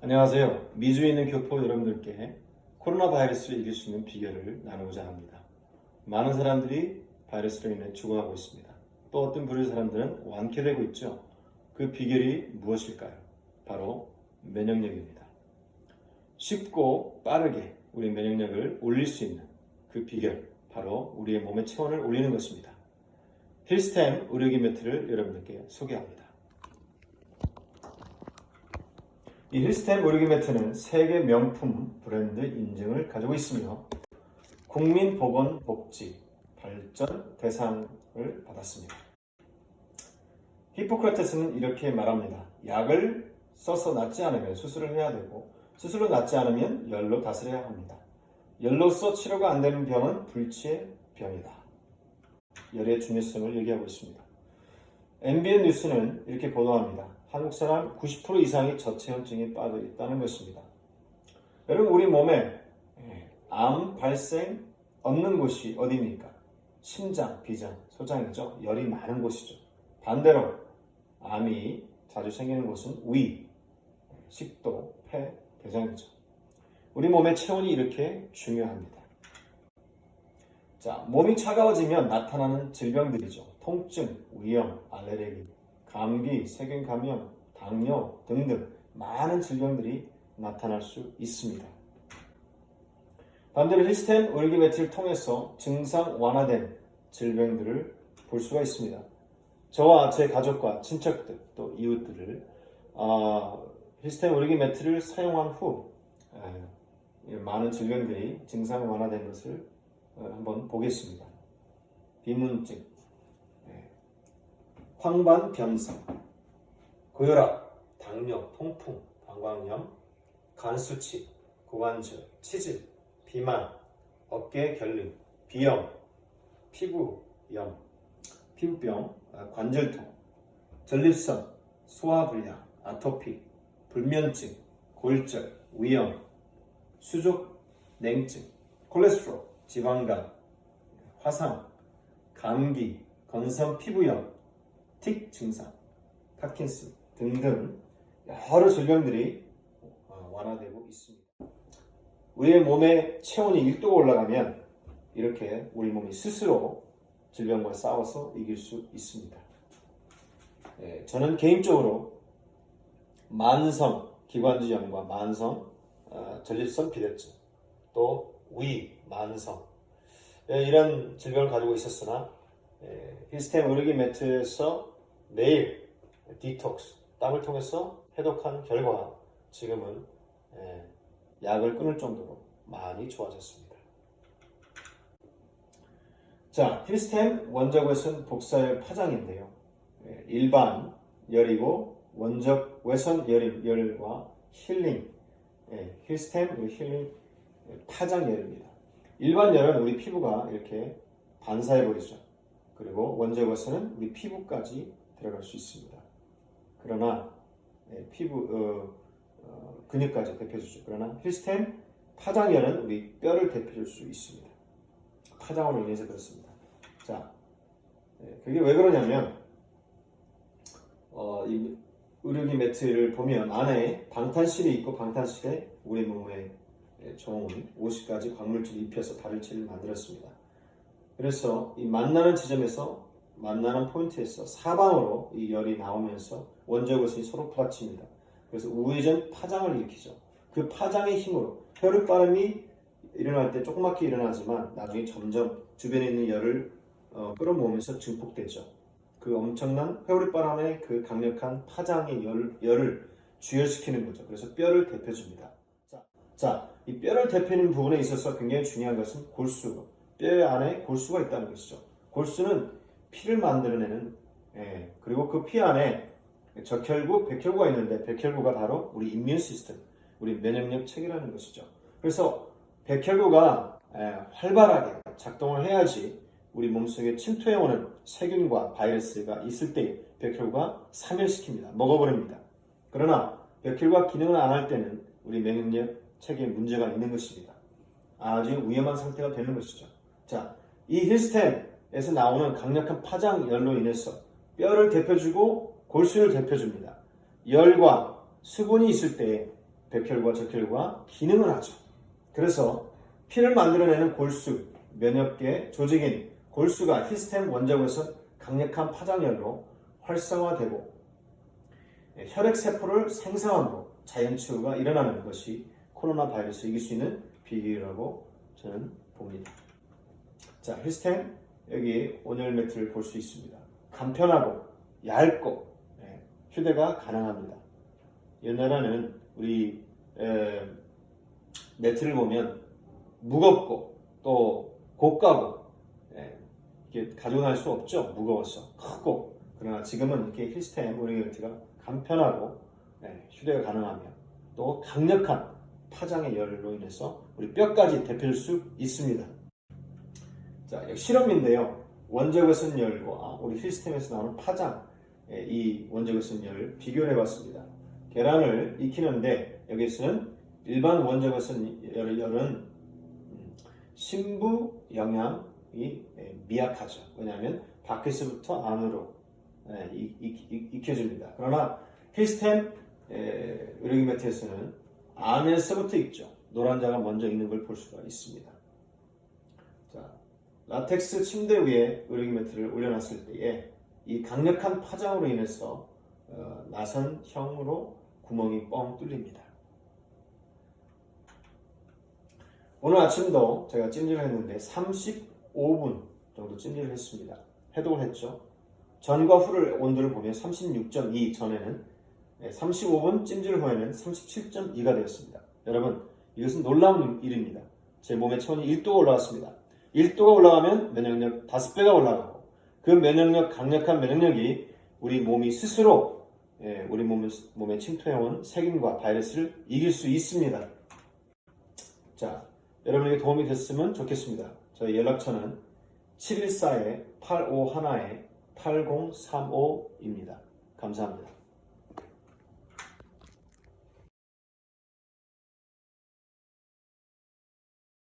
안녕하세요. 미주에 있는 교포 여러분들께 코로나 바이러스를 이길 수 있는 비결을 나누고자 합니다. 많은 사람들이 바이러스로 인해 죽어가고 있습니다. 또 어떤 부류의 사람들은 완쾌되고 있죠. 그 비결이 무엇일까요? 바로 면역력입니다. 쉽고 빠르게 우리 면역력을 올릴 수 있는 그 비결, 바로 우리의 몸의 체온을 올리는 것입니다. 힐스템 의료기 매트를 여러분들께 소개합니다. 이 힐스템 의료기 매트는 세계 명품 브랜드 인증을 가지고 있으며 국민보건복지 발전 대상을 받았습니다. 히포크라테스는 이렇게 말합니다. 약을 써서 낫지 않으면 수술을 해야 되고 수술로 낫지 않으면 열로 다스려야 합니다. 열로서 치료가 안 되는 병은 불치의 병이다. 열의 중요성을 얘기하고 있습니다. MBN 뉴스는 이렇게 보도합니다. 한국 사람 90% 이상이 저체온증에 빠져 있다는 것입니다. 여러분 우리 몸에 예, 암 발생 없는 곳이 어디입니까? 심장, 비장, 소장이죠. 열이 많은 곳이죠. 반대로 암이 자주 생기는 곳은 위, 식도, 폐, 대장이죠. 우리 몸의 체온이 이렇게 중요합니다. 자, 몸이 차가워지면 나타나는 질병들이죠. 통증, 위염, 알레르기, 감기, 세균 감염, 당뇨 등등 많은 질병들이 나타날 수 있습니다. 반대로 힐스템 의료기매트를 통해서 증상 완화된 질병들을 볼 수가 있습니다. 저와 제 가족과 친척들 또 이웃들을 어, 힐스템 의료기매트를 사용한 후 에, 많은 질병들이 증상 완화된 것을 어, 한번 보겠습니다. 비문증, 예, 황반 변성, 고혈압, 당뇨, 통풍, 방광염, 간수치, 고관절, 치질, 비만, 어깨 결림, 비염, 피부염, 피부병, 아, 관절통, 전립선, 소화불량, 아토피, 불면증, 골절, 위염, 수족 냉증, 콜레스테롤, 지방간, 화상, 감기, 건성 피부염, 틱 증상, 파킨슨 등등 여러 질병들이 어, 완화되고 있습니다. 우리의 몸의 체온이 1도가 올라가면 이렇게 우리 몸이 스스로 질병과 싸워서 이길 수 있습니다. 예, 저는 개인적으로 만성 기관지염과 만성 어, 전립선 비대증 또 위, 만성 예, 이런 질병을 가지고 있었으나 예, 히스템 의료기 매트에서 매일 디톡스 땀을 통해서 해독한 결과 지금은 예, 약을 끊을 정도로 많이 좋아졌습니다. 자, 히스템 원적 외선 복사열 파장인데요. 예, 일반 열이고 원적 외선 열, 열과 힐링, 예, 그리고 힐링 예, 파장 열입니다. 일반 열은 우리 피부가 이렇게 반사해 버리죠. 그리고 외선은 우리 피부까지 들어갈 수 있습니다. 그러나 예, 피부 어, 어, 근육까지 대표주죠. 그러나 힐스템 파장열은 우리 뼈를 대표줄 수 있습니다. 파장으로 인해서 그렇습니다. 자, 예, 그게 왜 그러냐면 어, 이 의료기 매트를 보면 안에 방탄실이 있고 방탄실에 우리 몸에 예, 좋은 50가지 광물질을 입혀서 다를체를 만들었습니다. 그래서 이 만나는 지점에서 만나는 포인트에서 사방으로 이 열이 나오면서 원적외선이 서로 부딪힙니다. 그래서 우회전 파장을 일으키죠. 그 파장의 힘으로 혈액 바람이 일어날 때 조그맣게 일어나지만 나중에 점점 주변에 있는 열을 어, 끌어모으면서 증폭되죠. 그 엄청난 회오리 바람의 그 강력한 파장의 열, 열을 주열시키는 거죠. 그래서 뼈를 대표줍니다. 자, 자, 이 뼈를 대표하는 부분에 있어서 굉장히 중요한 것은 골수. 뼈 안에 골수가 있다는 것이죠. 골수는 피를 만들어내는, 예, 그리고 그 피 안에 적혈구, 백혈구가 있는데 백혈구가 바로 우리 인면 시스템, 우리 면역력 체계라는 것이죠. 그래서 백혈구가 예, 활발하게 작동을 해야지 우리 몸속에 침투해오는 세균과 바이러스가 있을 때 백혈구가 사멸시킵니다. 먹어버립니다. 그러나 백혈구가 기능을 안 할 때는 우리 면역력 체계에 문제가 있는 것입니다. 아주 위험한 상태가 되는 것이죠. 자, 이 힐스템에서 나오는 강력한 파장 열로 인해서 뼈를 대표주고 골수를 대표줍니다. 열과 수분이 있을 때 백혈과 적혈과 기능을 하죠. 그래서 피를 만들어내는 골수, 면역계, 조직인 골수가 히스템 원적에서 강력한 파장열로 활성화되고 예, 혈액 세포를 생성함으로 자연 치유가 일어나는 것이 코로나 바이러스 이길 수 있는 비결이라고 저는 봅니다. 자, 히스템 여기 온열 매트를 볼 수 있습니다. 간편하고 얇고 예, 휴대가 가능합니다. 옛날에는 우리 에, 매트를 보면 무겁고 또 고가고 예, 이게 가지고 다닐 수 없죠. 무거워서 크고 그러나 지금은 이렇게 히스템 오리기 매트가 간편하고 예, 휴대가 가능하며 또 강력한 파장의 열로 인해서 우리 뼈까지 데필 수 있습니다. 자, 실험인데요. 원적외 선 열과 우리 시스템에서 나오는 파장, 예, 이 원적외 선 열을 비교를 해봤습니다. 계란을 익히는데 여기서는 일반 원적외 선 열- 열은 음, 신부 영향이 예, 미약하죠. 왜냐하면 밖에서부터 안으로 예, 익혀줍니다. 그러나 힐스템 예, 의료기 매트에서는 안에서부터 익죠. 노란자가 먼저 익는 걸 볼 수가 있습니다. 자, 라텍스 침대 위에 의료기 매트를 올려놨을 때에 이 강력한 파장으로 인해서 어, 나선형으로 구멍이 뻥 뚫립니다. 오늘 아침도 제가 찜질을 했는데 35분 정도 찜질을 했습니다. 해독을 했죠. 전과 후를 온도를 보면 36.2 전에는 35분 찜질 후에는 37.2가 되었습니다. 여러분 이것은 놀라운 일입니다. 제 몸의 체온이 1도가 올라왔습니다. 1도가 올라가면 면역력 5배가 올라가고 그 면역력 강력한 면역력이 우리 몸이 스스로 예, 우리 몸, 몸에 침투해온 세균과 바이러스를 이길 수 있습니다. 자, 여러분에게 도움이 됐으면 좋겠습니다. 저희 연락처는 714-851-8035입니다. 감사합니다.